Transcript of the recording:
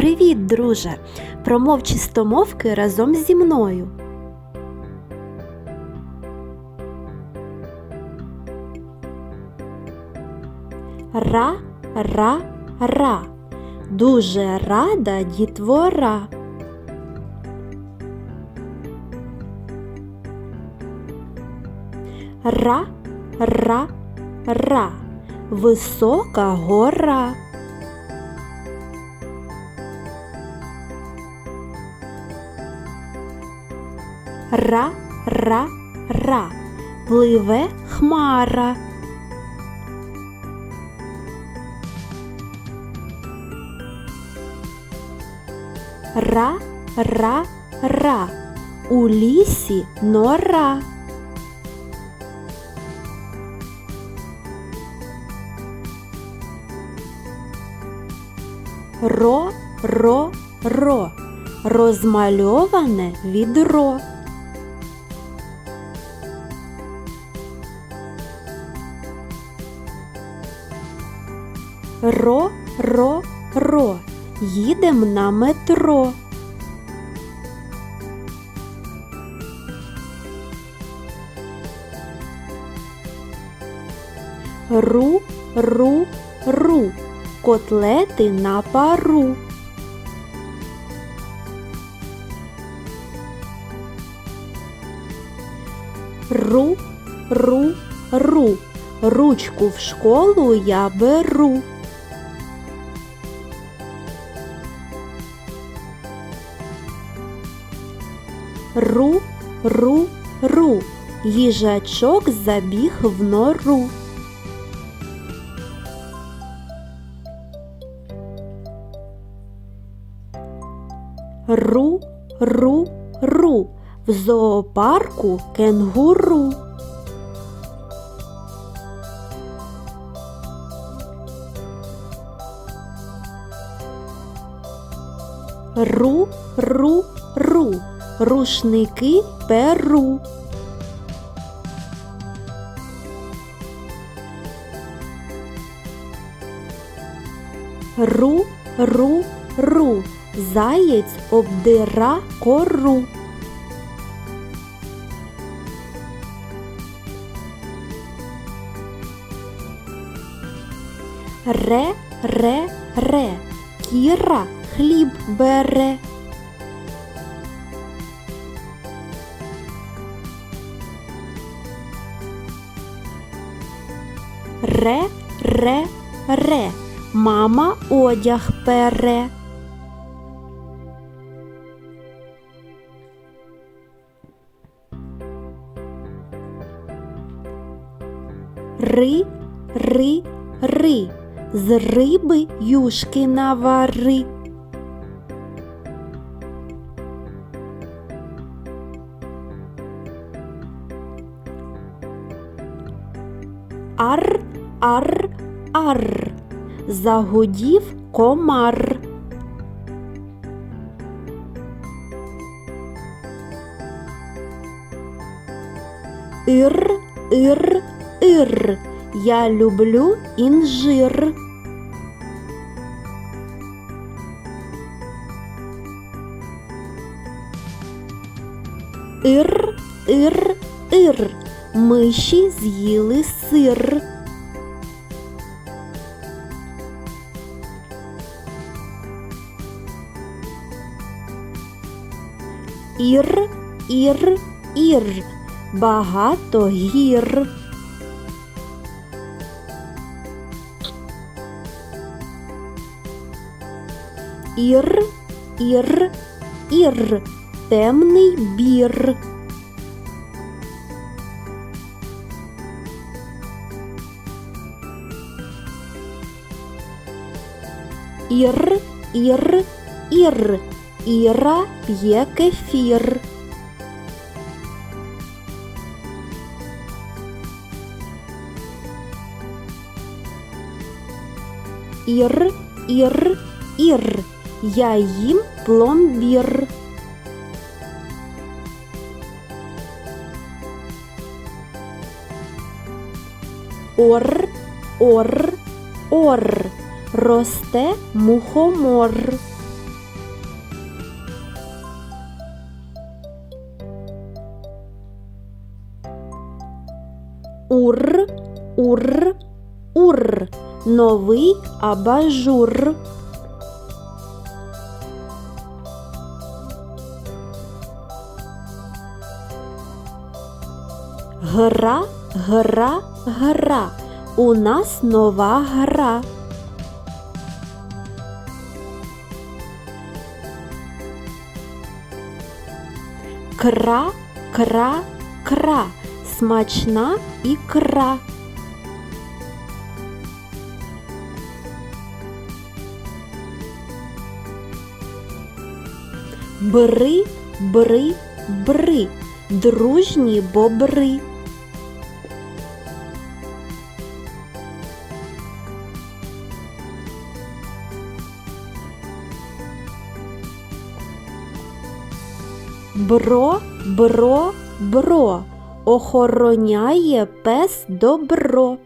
Привіт, друже! Промов чистомовки разом зі мною. Ра, ра, ра. Дуже рада дітвора. Ра, ра, ра. Висока гора. Ра, ра, ра. Пливе хмара. Ра, ра, ра. У лісі нора. Ро, ро, ро. Розмальоване відро. Ро, ро, ро. Їдем на метро. Ру, ру, ру. Котлети на пару. Ру, ру, ру. Ручку в школу я беру. Ру, ру, ру. Їжачок забіг в нору. Ру, ру, ру. В зоопарку кенгуру. Ру, ру, ру. Рушники перу. Ру, ру, ру. Заєць обдира кору. Ре, ре, ре. Кіра хліб бере. Ре, ре, ре. Мама одяг пере. Ри, ри, ри. З риби юшки навари. Ар, ар, ар. Загудів комар. Ир, ир, ир. Я люблю інжир. Ир, ир, ир. Миші з'їли сир. Ір, ір, ір. Багато гір. Ір, ір, ір. Темний бір. Ір, ір, ір. Іра п'є кефір. Ір, ір, ір. Я їм пломбір. Ор, ор, ор. Росте мухомор. Ур, ур, ур. Новий абажур. Гра, гра, гра. У нас нова гра. Кра, кра, кра. Смачна ікра. Бри, бри, бри. Дружні бобри. Бро, бро, бро. Охороняє пес добро.